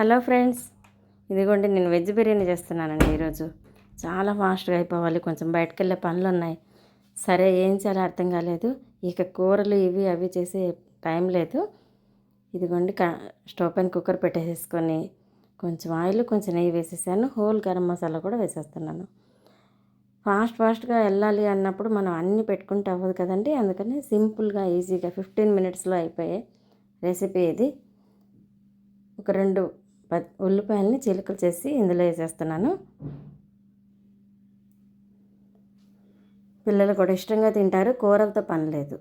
Hello friends. ఇదిగోండి నేను veg biryani చేస్తున్నానండి ఈరోజు. చాలా ఫాస్ట్గా అయిపోవాలి కొంచెం బయటకు వెళ్ళే పనులు ఉన్నాయి సరే ఏం చేయాలో అర్థం కాలేదు. ఇక కూరలు ఇవి అవి చేసే టైం లేదు. ఇదిగోండి క స్టవ్ పైన కుక్కర్ పెట్టేసేసుకొని కొంచెం ఆయిల్ కొంచెం నెయ్యి వేసేసాను. హోల్ గరం మసాలా కూడా వేసేస్తున్నాను. ఫాస్ట్ ఫాస్ట్గా వెళ్ళాలి అన్నప్పుడు మనం అన్నీ పెట్టుకుంటే అవ్వదు కదండి. అందుకని సింపుల్గా ఈజీగా ఫిఫ్టీన్ మినిట్స్లో అయిపోయే రెసిపీ ఇది. ఒక రెండు ఉల్లిపాయలని చిలుకలు చేసి ఇందులో వేసేస్తున్నాను. పిల్లలు కూడా ఇష్టంగా తింటారు కూరలతో పని లేదు.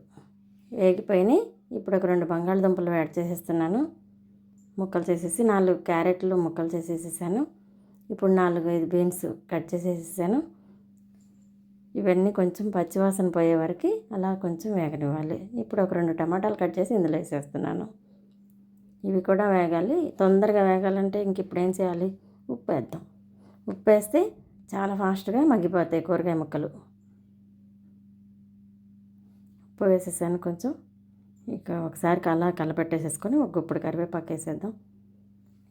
వేగిపోయినాయి. ఇప్పుడు ఒక రెండు బంగాళదుంపలు యాడ్ చేసేస్తున్నాను. ముక్కలు చేసేసి నాలుగు క్యారెట్లు ముక్కలు చేసేసేసాను. ఇప్పుడు నాలుగు ఐదు బీన్స్ కట్ చేసేసాను ఇవన్నీ కొంచెం పచ్చివాసన పోయే వరకు అలా కొంచెం వేగనివ్వాలి. ఇప్పుడు ఒక రెండు టమాటాలు కట్ చేసి ఇందులో వేసేస్తున్నాను. ఇవి కూడా వేగాలి. తొందరగా వేగాలంటే ఇంక ఇప్పుడు ఏం చేయాలి? ఉప్పు వేద్దాం ఉప్పు వేస్తే చాలా ఫాస్ట్గా మగ్గిపోతాయి కూరగాయ ముక్కలు. ఉప్పు వేసేసాను కొంచెం. ఇక ఒకసారి అలా కలపెట్టేసేసుకొని ఒక గుప్పుడు కరివేపాకు వేసేద్దాం.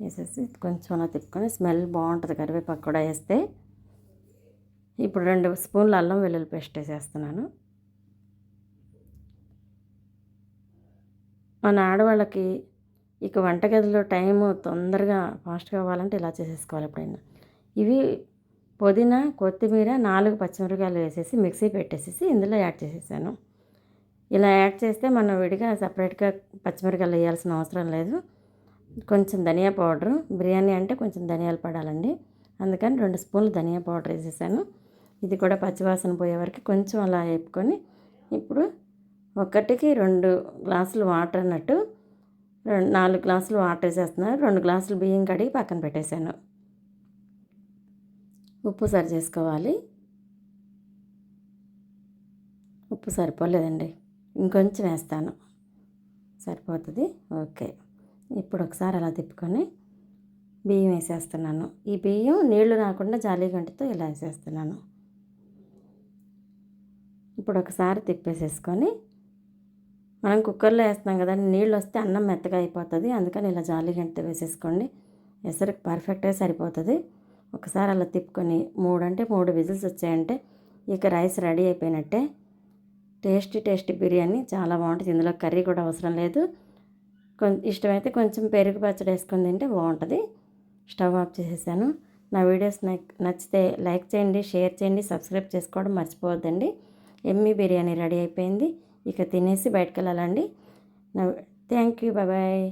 వేసేసి కొంచెం అలా తిప్పుకొని స్మెల్ బాగుంటుంది. కరివేపాకు కూడా వేస్తే ఇప్పుడు రెండు స్పూన్లు అల్లం వెల్లుల్లి పేస్ట్ వేసేస్తున్నాను. మన ఆడవాళ్ళకి ఇక వంటగదిలో టైము తొందరగా ఫాస్ట్గా అవ్వాలంటే ఇలా చేసేసుకోవాలి ఎప్పుడైనా. ఇవి పుదీనా కొత్తిమీర నాలుగు పచ్చిమిరకాయలు వేసేసి మిక్సీ పెట్టేసేసి ఇందులో యాడ్ చేసేసాను. ఇలా యాడ్ చేస్తే మనం విడిగా సపరేట్గా పచ్చిమిరకాయలు వేయాల్సిన అవసరం లేదు. కొంచెం ధనియా పౌడరు బిర్యానీ అంటే కొంచెం ధనియాలు పడాలండి. అందుకని రెండు స్పూన్లు ధనియా పౌడర్ వేసేసాను. ఇది కూడా పచ్చివాసన పోయే వరకు కొంచెం అలా వేపుకొని ఇప్పుడు ఒకటికి రెండు గ్లాసులు వాటర్ అన్నట్టు నాలుగు గ్లాసులు వాటర్ వేసేస్తున్నాను. రెండు గ్లాసులు బియ్యం కడిగి పక్కన పెట్టేశాను. ఉప్పు సరి చేసుకోవాలి ఉప్పు సరిపోలేదండి. ఇంకొంచెం వేస్తాను. సరిపోతుంది. ఓకే. ఇప్పుడు ఒకసారి అలా తిప్పుకొని బియ్యం వేసేస్తున్నాను. ఈ బియ్యం నీళ్ళు రాకుండా జాలి గంటతో ఇలా వేసేస్తున్నాను. ఇప్పుడు ఒకసారి తిప్పేసేసుకొని మనం కుక్కర్లో వేస్తున్నాం కదా నీళ్ళు వస్తే అన్నం మెత్తగా అయిపోతుంది. అందుకని ఇలా జాలి గంట వేసేసుకోండి. ఎసరికి పర్ఫెక్ట్గా సరిపోతుంది. ఒకసారి అలా తిప్పుకొని మూడు అంటే మూడు విజిల్స్ వచ్చాయంటే ఇక రైస్ రెడీ అయిపోయినట్టే. టేస్టీ టేస్టీ బిర్యానీ చాలా బాగుంటుంది. ఇందులో కర్రీ కూడా అవసరం లేదు. కొంచెం ఇష్టమైతే కొంచెం పెరుగు పచ్చడి వేసుకొని తింటే బాగుంటుంది. స్టవ్ ఆఫ్ చేసేసాను. నా వీడియోస్ నచ్చితే లైక్ చేయండి షేర్ చేయండి సబ్స్క్రైబ్ చేసుకోవడం మర్చిపోవద్దండి. ఎమ్మి బిర్యానీ రెడీ అయిపోయింది. ఇక తినేసి బయటకు వెళ్ళాలండి. Thank you. బాయ్.